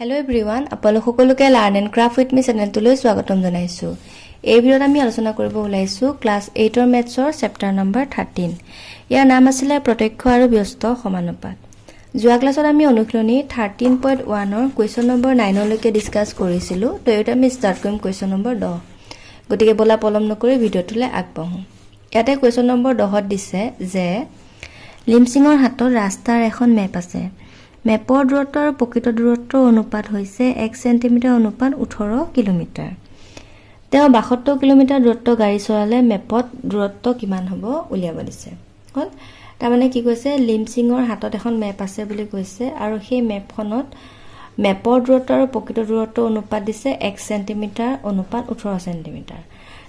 Hello everyone আপোনালোক সকলোকে learn and craft with me চেনেলটোলৈ স্বাগতম জনাইছোঁ। এই ভিডিঅ'ত আমি আলোচনা কৰিব ওলাইছোঁ ক্লাছ এইটৰ মেথছৰ চেপ্টাৰ নম্বৰ থাৰ্টিন ইয়াৰ নাম আছিলে প্ৰত্যক্ষ আৰু ব্যস্ত সমানুপাত। যোৱা ক্লাছত আমি অনুশীলনী থাৰ্টিন পইণ্ট ওৱানৰ কুৱেশ্যন নম্বৰ নাইনলৈকে ডিছকাছ কৰিছিলোঁ তো এইটো আমি ষ্টাৰ্ট কৰিম কুৱেশ্যন নম্বৰ দহ। গতিকে ব'লা পলম নকৰি ভিডিঅ'টোলৈ আগবাঢ়োঁ। ইয়াতে কুৱেশ্যন নম্বৰ দহত দিছে যে লিমচিঙৰ হাতত ৰাস্তাৰ এখন মেপ আছে। মেপৰ দূৰত্ব আৰু প্ৰকৃত দূৰত্বৰ অনুপাত হৈছে এক চেণ্টিমিটাৰ অনুপাত ওঠৰ কিলোমিটাৰ। তেওঁ বাসত্তৰ কিলোমিটাৰ দূৰত্ব গাড়ী চলালে মেপত দূৰত্ব কিমান হ'ব উলিয়াব দিছে। হ'ল? তাৰমানে কি কৈছে? লিমচিঙৰ হাতত এখন মেপ আছে বুলি কৈছে আৰু সেই মেপখনত মেপৰ দূৰত্ব আৰু প্ৰকৃত দূৰত্ব অনুপাত দিছে এক চেণ্টিমিটাৰ অনুপাত ওঠৰ চেণ্টিমিটাৰ।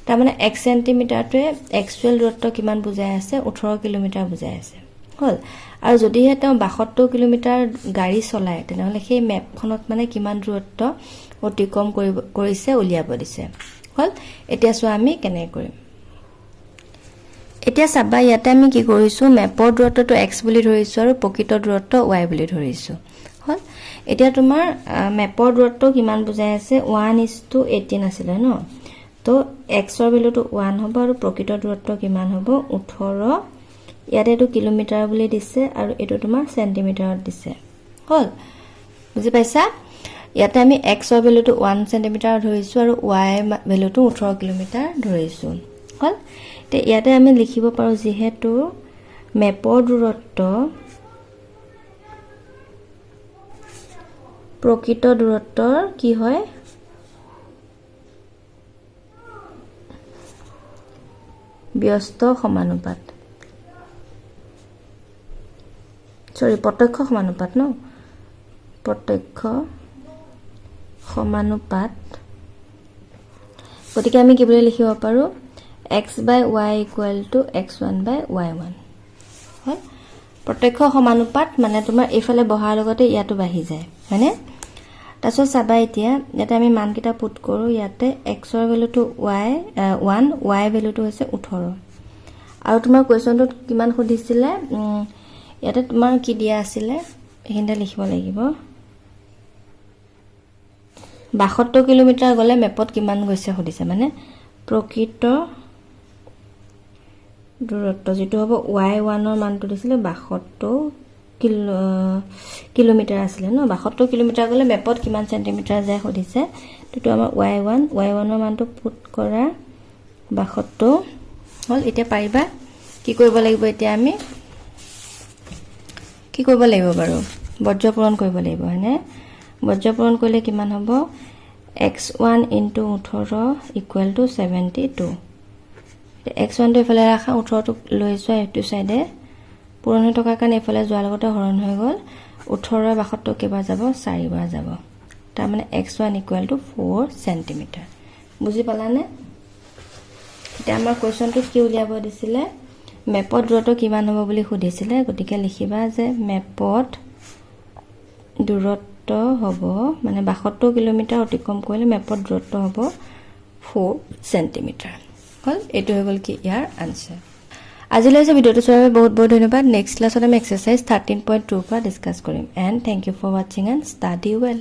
তাৰমানে এক চেণ্টিমিটাৰটোৱে এক্সুৱেল দূৰত্ব কিমান বুজাই আছে? ওঠৰ কিলোমিটাৰ বুজাই আছে। হ'ল। আৰু যদিহে তেওঁ বাসত্তৰ কিলোমিটাৰ গাড়ী চলায় তেনেহ'লে সেই মেপখনত মানে কিমান দূৰত্ব অতিক্ৰম কৰিব কৰিছে উলিয়াব দিছে। হ'ল এতিয়া চোৱা আমি কেনেকৈ কৰিম। এতিয়া চাবা ইয়াতে আমি কি কৰিছোঁ মেপৰ দূৰত্বটো এক্স বুলি ধৰিছোঁ আৰু প্ৰকৃত দূৰত্ব ৱাই বুলি ধৰিছোঁ। হ'ল এতিয়া তোমাৰ মেপৰ দূৰত্ব কিমান বুজাই আছে ওৱান ইজ টু এইটিন আছিলে ন? তো এক্সৰ ভেলুটো ওৱান হ'ব আৰু প্ৰকৃত দূৰত্ব কিমান হ'ব? ওঠৰ ইয়াতে এইটো কিলোমিটাৰ বুলি দিছে আৰু এইটো তোমাৰ চেণ্টিমিটাৰত দিছে। হ'ল? বুজি পাইছা? ইয়াতে আমি এক্সৰ ভেলুটো ওৱান চেণ্টিমিটাৰ ধৰিছোঁ আৰু ৱাই ভেলুটো ওঠৰ কিলোমিটাৰ ধৰিছোঁ। হ'ল? এতিয়া ইয়াতে আমি লিখিব পাৰোঁ যিহেতু মেপৰ দূৰত্ব প্ৰকৃত দূৰত্বৰ কি হয়? ব্যস্ত সমানুপাত। চৰি প্ৰত্যক্ষ সমানুপাত ন? প্ৰত্যক্ষ সমানুপাত। গতিকে আমি কি বুলি লিখিব পাৰোঁ? X by y equal to x one by y one হয়? প্ৰত্যক্ষ সমানুপাত মানে তোমাৰ এইফালে বহাৰ লগতে ইয়াতো বাঢ়ি যায় হয়নে? তাৰপিছত চাবা এতিয়া ইয়াতে আমি মানকেইটা পুট কৰোঁ ইয়াতে এক্সৰ ভেলুটো ৱাই ওৱান ৱাই ভেলুটো হৈছে ওঠৰ। আৰু তোমাৰ কুৱেশ্যনটোত কিমান সুধিছিলে? ইয়াতে তোমাৰ কি দিয়া আছিলে এইখিনিতে লিখিব লাগিব বাসত্তৰ কিলোমিটাৰ গ'লে মেপত কিমান গৈছে সুধিছে মানে? প্ৰকৃত দূৰত্ব যিটো হ'ব ৱাই ওৱানৰ মানটো দিছিলে বাসত্তৰ কিলো কিলোমিটাৰ আছিলে ন? বাসত্তৰ কিলোমিটাৰ গ'লে মেপত কিমান চেণ্টিমিটাৰ যায় সুধিছে? সেইটো আমাৰ ৱাই ওৱান ৱাই ওৱানৰ মানটো পুট কৰা বাসত্তৰ। হ'ল এতিয়া পাৰিবা কি কৰিব লাগিব এতিয়া আমি? কি কৰিব লাগিব বাৰু? বৰ্জ্য পূৰণ কৰিব লাগিব হয়নে? বৰ্জ্য পূৰণ কৰিলে কিমান হ'ব? এক্স ওৱান ইনটু ওঠৰ equal to seventy two. X ওৱানটো এইফালে ৰাখা ওঠৰটো লৈ যোৱা এইটো চাইডে। পূৰণ হৈ থকাৰ কাৰণে এইফালে যোৱাৰ লগতে হৰণ হৈ গ'ল। ওঠৰ বাসত্তৰ কেইবাৰ যাব? চাৰিবাৰ যাব। তাৰমানে x one equal to four centimetre. বুজি পালানে? এতিয়া আমাৰ কুৱেশ্যনটোত কি উলিয়াব দিছিলে? মেপত দূৰত্ব কিমান হ'ব বুলি সুধিছিলে গতিকে লিখিবা যে মেপত দূৰত্ব হ'ব মানে বাসত্তৰ কিলোমিটাৰ অতিক্ৰম কৰিলে মেপত দূৰত্ব হ'ব ফ'ৰ চেণ্টিমিটাৰ হ'ল এইটো হৈ গ'ল কি ইয়াৰ আনচাৰ আজিলৈ যে ভিডিঅ'টো চোৱাৰ বাবে বহুত বহুত ধন্যবাদ। নেক্সট ক্লাছত আমি এক্সাৰচাইজ থাৰ্টিন পইণ্ট টুৰ পৰা ডিছকাছ কৰিম। এণ্ড থেংক ইউ ফৰ ৱাচিং এণ্ড ষ্টাডি ৱেল